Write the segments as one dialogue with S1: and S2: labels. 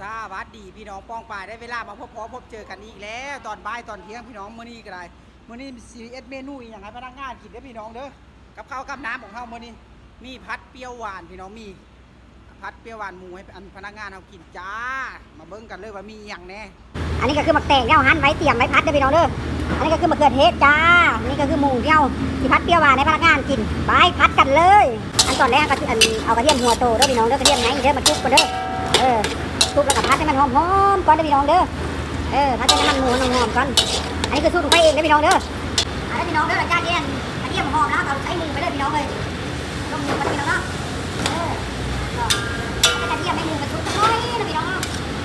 S1: สวัสดีพี่น้องป้องป่ายได้เวลามาพบพอพบเจอกันอีกแล้วตอนบ่ายตอนเที่ยงพี่น้องมื้อนี้ก็ได้มื้อนี้ซีเอสเมนูอีกอย่างให้พนักงานกินเด้อพี่น้องเด้อกับข้าวกับน้ำของเฮามื้อนี้ มีพัดเปรี้ยวหวานพี่น้องมีพัดเปรี้ยวหวานหมูให้อันพนักงานเอากินจ้า มาเบิ่งกันเลยว่ามีอย่างแน่
S2: อันนี้ก็คือหมักแตงที่เอาหั่นไว้เตรียมไว้พัดเด้อพี่น้องเด้ออันนี้ก็คือมะเขือเทศจ้าอันนี้ก็คือหมูที่เอาที่พัดเปรี้ยวหวานให้พนักงานกินไปพัดกันเลย อันตอนแรกก็คืออันเอากระเทียมหัวโตเด้อพี่น้องเด้อกระเทียมไงเด้อมาทุบกันเด้อเออ ทุบแล้วก็พัดให้มันหอมๆก่อนเด้พี่น้องเด้อ เออพัดให้มันหมูหอมๆก่อน อันนี้คือสูตรของไปเองเด้พี่น้องเด้ออันนี้พี่น้องเด้อหลังจากที่อันกระเทียมหอมแล้วเราใช้มือไปเลยพี่น้องเลยลงมือกันพี่น้องเนาะเออก็ให้กระเทียมให้มือมันทุบสักหน่อยนะพี่น้องเนาะ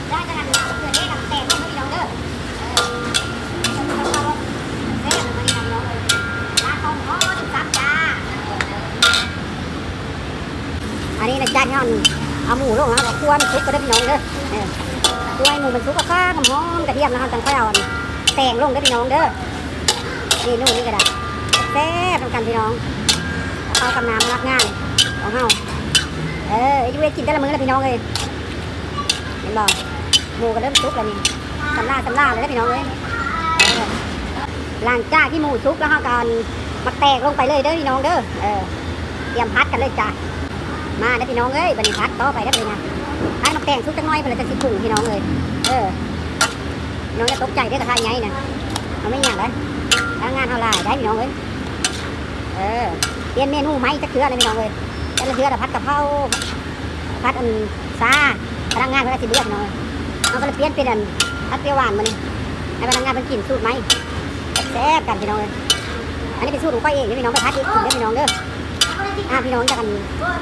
S2: ได้จังหันมะเขือเทศกับแตงลงเด้อพี่น้องเด้ออันนี้นะจ้าที่เรา เอาหมูลงแล้วก็ควมันซุกก็ได้พี่น้องเด้อเออคั่วให้หมูมันซุกก็ข้างหอมกระเทียมนะครับตั้งค่อยเอาแตงลงได้พี่น้องเด้อนี่นู่นนี่ก็ได้แซ่บทำกันพี่น้องเอากำน้ำรักงายของเฮาเออไอ้ที่เวกินแต่ละมื้อเลยพี่น้องเลยเห็นบ่หมูก็เริ่มซุกแล้วนี่สำลาสำลาเลยนะพี่น้องเลยเออหลังจากที่หมูซุกแล้วเฮากันมาแตกลงไปเลยเด้อพี่น้องเด้อเออเตรียมพัดกันเลยจ้า มาเด้พี่น้องเอ้ยบันนี้พัดต่อไปได้เลยนะพัดมาแต่งชุดจังน้อยเพื่อจะสิปรุงพี่น้องเลยเออน้องจะตกใจได้กระทะไงนะเอาไม่ยากเลยทางงานเท่าไรได้พี่น้องเอ้ยเออเปลี่ยนเมนูไหมจะเคืออะไรพี่น้องเลยแต่ละเคือแต่พัดกะเพราพัดอันซาพนักงานเพื่อสิเลือกน้องเอ้ยเอาก็เลยเปลี่ยนเป็นอันพัดเปรี้ยวหวานมานี่ให้พนักงานเป็นกลิ่นสูตรไหมแซ่บกันพี่น้องเลยอันนี้เป็นสูตรของก้อยเองพี่น้องไปพัดอีกกินเด้พี่น้องเด้อ อ่าพี่น้องจะกัน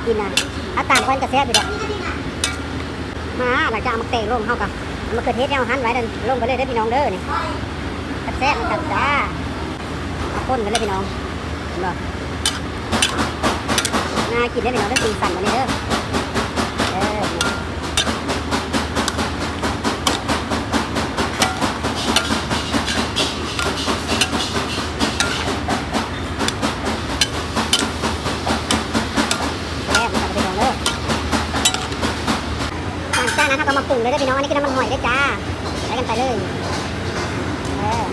S2: กินนะอาตามกันกระแซบอยู่ดอกมาหลังจากเอามาเตะลงเข้ากับเมาเกิดเทสเนี่ยหันไว้เดินลงไปเลยได้พี่น้องเด้อนี่กระแซบมันกันจ้าเอาก้นกันเลยพี่น้องเห็นบ่น่ากินได้พี่น้องได้อสีสันวันนี้เด้ออแซ่บมันกันพี่น้องเด้อหลังจากนั้นเราก็มาปรุงเลยได้พี่น้องอันนี้คือน้ำมันหอยเด้จ้าใช้กันไปเลยเออ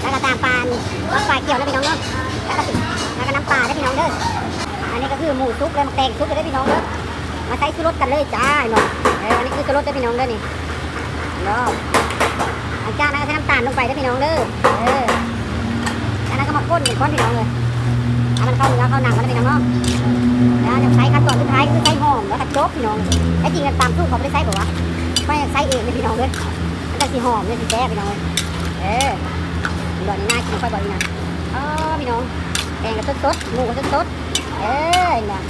S2: แล้วก็ตามปานวัดปลาเกี่ยวนะพี่น้องเนาะแล้วก็ติแล้วก็น้ำปลาได้พี่น้องเด้ออันนี้ก็คือหมูซุปเลยมาแตงซุปเลยได้พี่น้องเด้อมาใส่ชูรสกันเลยจ้าเนาะเอออันนี้คือชูรสได้พี่น้องเด้อนี่เนาะหลังจากนั้นก็ใส่น้ำตาลลงไปได้พี่น้องเด้อเออจากนั้นก็มาข้นเป็นข้นพี่น้องเลย ให้มันเข้าเนื้อเข้าหนังกันนะพี่น้องเนาะแล้วจะใช้ขั้นตอนสุดท้ายคือใช้หอมแล้วก็โจ๊กพี่น้องไอ้จริงกันตามสูตรเขาไม่ได้ใช้บอกว่าไม่ใช้เองเลยพี่น้องเลยมันจะสีหอมเลยสีแซ่บพี่น้องเลยเออดอนี้น่ากินค่อยบอกอีกนะเออพี่น้องแกงกับสดๆหมูกับสดๆเออเนี่ย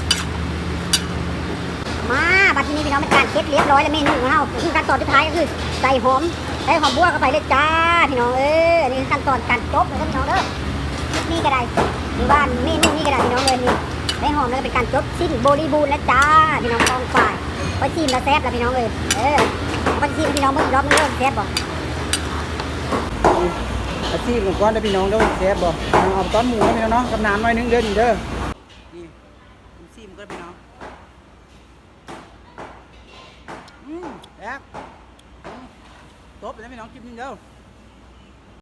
S2: มาบัดทีนี้พี่น้องเป็นการเช็ดเรียบร้อยแล้วเมนูของเราคือขั้นตอนสุดท้ายก็คือใส่หอมใส่หอมบัวเข้าไปเลยจ้าพี่น้องเอออันนี้คือขั้นตอนการจบเลยนะพี่น้องเด้อ นี้ก็ได้หรือว่าเมนูนี้ก็ได้พี่น้องเลยนี่ได้หอมแล้วก็เป็นการจบสิ้นบริบูรณ์แล้วจ้าพี่น้องกองฝ่ายไปชิมแล้วแซ่บแล้วพี่น้องเลยเออไปชิมพี่น้องเมื่อรอบนึงเริ่มแซ่บบ่
S1: อาชีพของก้อนได้อพี่น้องเด้อแซ่บบ่เอาต้อนหมูให้พี่น้องเนาะกับน้ำหน่อยนึงเด้อนี่เด้อนี่ผมซีมก็พี่น้องอืมแซ่บตบไปแล้วพี่น้องจิ้มนึงเด้อ